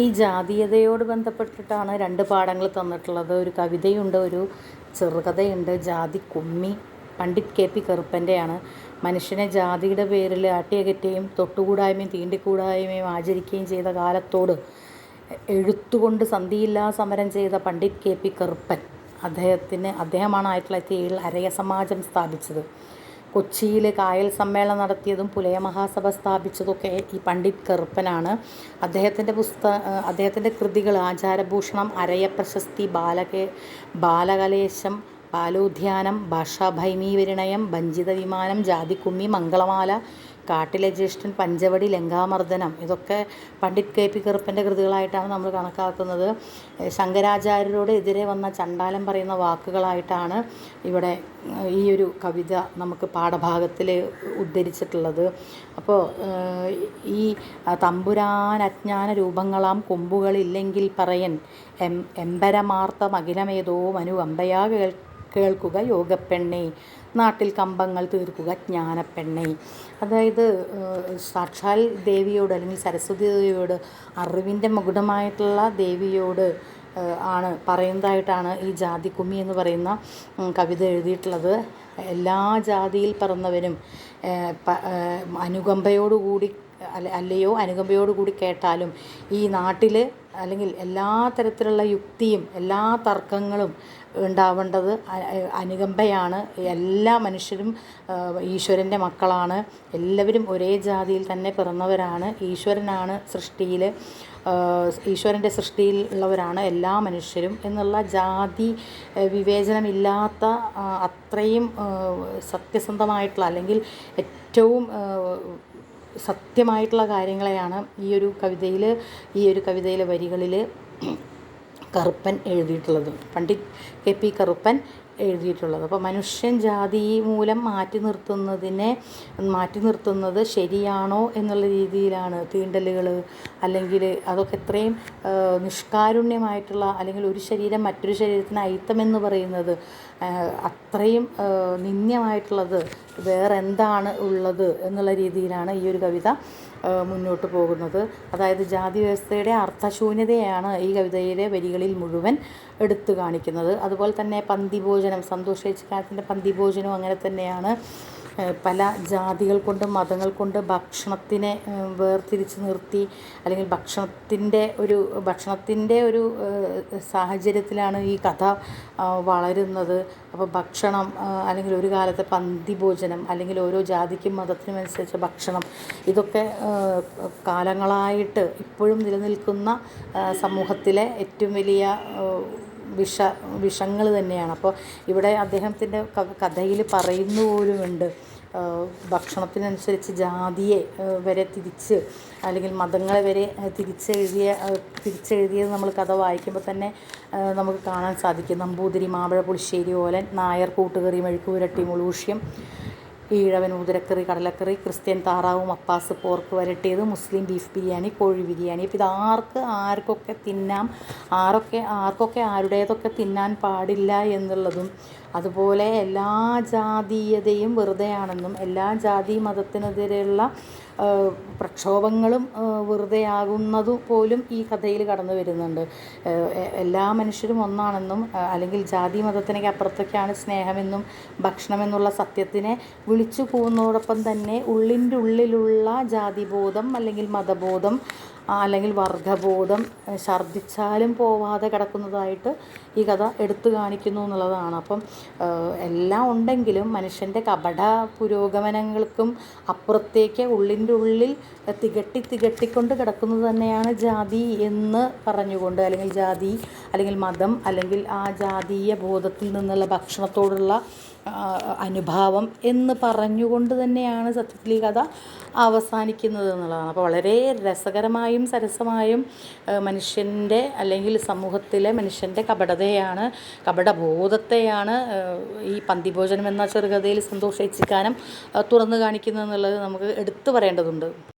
ഈ ജാതീയതയോട് ബന്ധപ്പെട്ടിട്ടാണ് രണ്ട് പാഠങ്ങൾ തന്നിട്ടുള്ളത്. ഒരു കവിതയുണ്ട് ഒരു ചെറുകഥയുണ്ട്. ജാതി കുമ്മി പണ്ഡിറ്റ് കെ പി കറുപ്പന്റെയാണ്. മനുഷ്യനെ ജാതിയുടെ പേരിൽ ആട്ടിയകറ്റുകയും തൊട്ടുകൂടായ്മയും തീണ്ടിക്കൂടായ്മയും ആചരിക്കുകയും ചെയ്ത കാലത്തോട് എഴുത്തുകൊണ്ട് സന്ധിയില്ലാ സമരം ചെയ്ത പണ്ഡിറ്റ് കെ പി കറുപ്പൻ. അദ്ദേഹത്തിന് അദ്ദേഹമാണ് ആയിരത്തി തൊള്ളായിരത്തി ഏഴിൽ അരയ സമാജം സ്ഥാപിച്ചത്. കൊച്ചിയിൽ കായൽ സമ്മേളനം നടത്തിയതും പുലയ മഹാസഭ സ്ഥാപിച്ചതൊക്കെ ഈ പണ്ഡിറ്റ് കറുപ്പനാണ്. അദ്ദേഹത്തിന്റെ പുസ്ത അദ്ദേഹത്തിന്റെ കൃതികൾ ആചാരഭൂഷണം അരയ പ്രശസ്തി ബാലകേ ബാലകലേശം ബാലോദ്യാനം ഭാഷാഭൈമീവിരണയം വഞ്ചിത വിമാനം ജാതിക്കുമ്മി മംഗളമാല കാട്ടിലെ ജ്യേഷ്ഠൻ പഞ്ചവടി ലങ്കാമർദ്ദനം ഇതൊക്കെ പണ്ഡിറ്റ് കെ. പി. കറുപ്പന്റെ കൃതികളായിട്ടാണ് നമ്മൾ കണക്കാക്കുന്നത്. ശങ്കരാചാര്യരോട് എതിരെ വന്ന ചണ്ടാലം പറയുന്ന വാക്കുകളായിട്ടാണ് ഇവിടെ ഈ ഒരു കവിത നമുക്ക് പാഠഭാഗത്തിൽ ഉദ്ധരിച്ചിട്ടുള്ളത്. അപ്പോൾ ഈ തമ്പുരാൻ അജ്ഞാന രൂപങ്ങളാം കൊമ്പുകളില്ലെങ്കിൽ പറയൻ എം എമ്പരമാർത്ത മകിലമേതോ മനു അമ്പയാ കേൾ കേൾക്കുക യോഗപ്പെണ്ണേ. നാട്ടിൽ കമ്പങ്ങൾ തീർക്കുക ജ്ഞാനപ്പെണ്ണൈ. അതായത് സാക്ഷാൽ ദേവിയോട് അല്ലെങ്കിൽ സരസ്വതി ദേവിയോട് അറിവിന്റെ മകുടമായിട്ടുള്ള ദേവിയോട് ആണ് പറയുന്നതായിട്ടാണ് ഈ ജാതി കുമ്മി എന്ന് പറയുന്ന കവിത എഴുതിയിട്ടുള്ളത്. എല്ലാ ജാതിയിൽ പറന്നവരും അനുകമ്പയോടുകൂടി അല്ലയോ അനുകമ്പയോടുകൂടി കേട്ടാലും ഈ നാട്ടിൽ അല്ലെങ്കിൽ എല്ലാ തരത്തിലുള്ള യുക്തിയും എല്ലാ തർക്കങ്ങളും ഉണ്ടാവേണ്ടത് അനുകമ്പയാണ്. എല്ലാ മനുഷ്യരും ഈശ്വരന്റെ മക്കളാണ്. എല്ലാവരും ഒരേ ജാതിയിൽ തന്നെ പിറന്നവരാണ്. ഈശ്വരനാണ് സൃഷ്ടിയിൽ ഈശ്വരന്റെ സൃഷ്ടിയിൽ ഉള്ളവരാണ് എല്ലാ മനുഷ്യരും എന്നുള്ള ജാതി വിവേചനമില്ലാത്ത അത്രയും സത്യസന്ധമായിട്ടുള്ള അല്ലെങ്കിൽ ഏറ്റവും സത്യമായിട്ടുള്ള കാര്യങ്ങളെയാണ് ഈ ഒരു കവിതയിൽ ഈ ഒരു കവിതയിലെ വരികളിൽ കറുപ്പൻ എഴുതിയിട്ടുള്ളത്. പണ്ഡിറ്റ് കെ പി കറുപ്പൻ എഴുതിയിട്ടുള്ളത്. അപ്പോൾ മനുഷ്യൻ ജാതി മൂലം മാറ്റി നിർത്തുന്നതിനെ മാറ്റി നിർത്തുന്നത് ശരിയാണോ എന്നുള്ള രീതിയിലാണ് തീണ്ടലുകൾ അല്ലെങ്കിൽ അതൊക്കെ എത്രയും നിഷ്കാരുണ്യമായിട്ടുള്ള അല്ലെങ്കിൽ ഒരു ശരീരം മറ്റൊരു ശരീരത്തിന് അയിത്തമെന്ന് പറയുന്നത് അത്രയും നിന്ദ്യമായിട്ടുള്ളത് വേറെ എന്താണ് ഉള്ളത് എന്നുള്ള രീതിയിലാണ് ഈ ഒരു കവിത മുന്നോട്ട് പോകുന്നത്. അതായത് ജാതി വ്യവസ്ഥയുടെ അർത്ഥശൂന്യതയാണ് ഈ കവിതയിലെ വരികളിൽ മുഴുവൻ എടുത്തു കാണിക്കുന്നത്. അതുപോലെ തന്നെ പന്തിഭോജനം സന്തോഷ് ചേച്ചിക്കാലത്തിന്റെ പന്തിഭോജനവും അങ്ങനെ തന്നെയാണ് പല ജാതികൾ കൊണ്ട് മതങ്ങൾ കൊണ്ട് ഭക്ഷണത്തിനെ വേർതിരിച്ച് നിർത്തി അല്ലെങ്കിൽ ഭക്ഷണത്തിന്റെ ഒരു ഭക്ഷണത്തിന്റെ ഒരു സാഹചര്യത്തിലാണ് ഈ കഥ വളരുന്നത്. അപ്പോൾ ഭക്ഷണം അല്ലെങ്കിൽ ഒരു കാലത്തെ പന്തി ഭോജനം അല്ലെങ്കിൽ ഓരോ ജാതിക്കും മതത്തിനും അനുസരിച്ച ഭക്ഷണം ഇതൊക്കെ കാലങ്ങളായിട്ട് ഇപ്പോഴും നിലനിൽക്കുന്ന സമൂഹത്തിലെ ഏറ്റവും വലിയ വിഷ വിഷങ്ങൾ തന്നെയാണ്. അപ്പോൾ ഇവിടെ അദ്ദേഹത്തിന്റെ കഥയിൽ പറയുന്നു പോലുമുണ്ട്. ഭക്ഷണത്തിനനുസരിച്ച് ജാതിയെ വരെ തിരിച്ച് അല്ലെങ്കിൽ മതങ്ങളെ വരെ തിരിച്ചെഴുതിയ തിരിച്ചെഴുതിയത് നമ്മൾ കഥ വായിക്കുമ്പോൾ തന്നെ നമുക്ക് കാണാൻ സാധിക്കും. നമ്പൂതിരി മാമ്പഴ പുളിശ്ശേരി ഓലൻ നായർ കൂട്ടുകറി മെഴുക്കുപുരട്ടി മുളൂഷ്യം ഈഴവൻ ഊതിരക്കറി കടലക്കറി ക്രിസ്ത്യൻ താറാവും അപ്പാസ് പോർക്ക് വരട്ടിയത് മുസ്ലിം ബീഫ് ബിരിയാണി കോഴി ബിരിയാണി. അപ്പോൾ ഇതാർക്ക് ആർക്കൊക്കെ തിന്നാം ആരൊക്കെ ആർക്കൊക്കെ ആരുടേതൊക്കെ തിന്നാൻ പാടില്ല എന്നുള്ളതും അതുപോലെ എല്ലാ ജാതീയതയും വെറുതെയാണെന്നും എല്ലാ ജാതി മതത്തിനെതിരെയുള്ള പ്രക്ഷോഭങ്ങളും വെറുതെയാകുന്നതു പോലും ഈ കഥയിൽ കടന്നു വരുന്നുണ്ട്. എല്ലാ മനുഷ്യരും ഒന്നാണെന്നും അല്ലെങ്കിൽ ജാതി മതത്തിനൊക്കെ അപ്പുറത്തൊക്കെയാണ് സ്നേഹമെന്നും ഭക്ഷണമെന്നുള്ള സത്യത്തിനെ വിളിച്ചു പോകുന്നതോടൊപ്പം തന്നെ ഉള്ളിന്റെ ഉള്ളിലുള്ള ജാതിബോധം അല്ലെങ്കിൽ മതബോധം അല്ലെങ്കിൽ വർഗബോധം ഛർദ്ദിച്ചാലും പോവാതെ കിടക്കുന്നതായിട്ട് ഈ കഥ എടുത്തു കാണിക്കുന്നു എന്നുള്ളതാണ്. അപ്പം എല്ലാം ഉണ്ടെങ്കിലും മനുഷ്യന്റെ കപട പുരോഗമനങ്ങൾക്കും അപ്പുറത്തേക്ക് ഉള്ളിന്റെ ഉള്ളിൽ തികട്ടി തികട്ടിക്കൊണ്ട് കിടക്കുന്നത് തന്നെയാണ് ജാതി എന്ന് പറഞ്ഞുകൊണ്ട് അല്ലെങ്കിൽ ജാതി അല്ലെങ്കിൽ മതം അല്ലെങ്കിൽ ആ ജാതീയ ബോധത്തിൽ നിന്നുള്ള ഭക്ഷണത്തോടുള്ള അനുഭാവം എന്ന് പറഞ്ഞുകൊണ്ട് തന്നെയാണ് സത്യത്തിൽ ഈ കഥ അവസാനിക്കുന്നത് എന്നുള്ളതാണ്. അപ്പോൾ വളരെ രസകരമായും സരസമായും മനുഷ്യന്റെ അല്ലെങ്കിൽ സമൂഹത്തിലെ മനുഷ്യന്റെ കപടതയാണ് കപടബോധത്തെയാണ് ഈ പന്തിഭോജനം എന്ന ചെറുകഥയിൽ സന്തോഷിച്ചിക്കാനും തുറന്നു കാണിക്കുന്നത് എന്നുള്ളത് നമുക്ക് എടുത്തു പറയേണ്ടതുണ്ട്.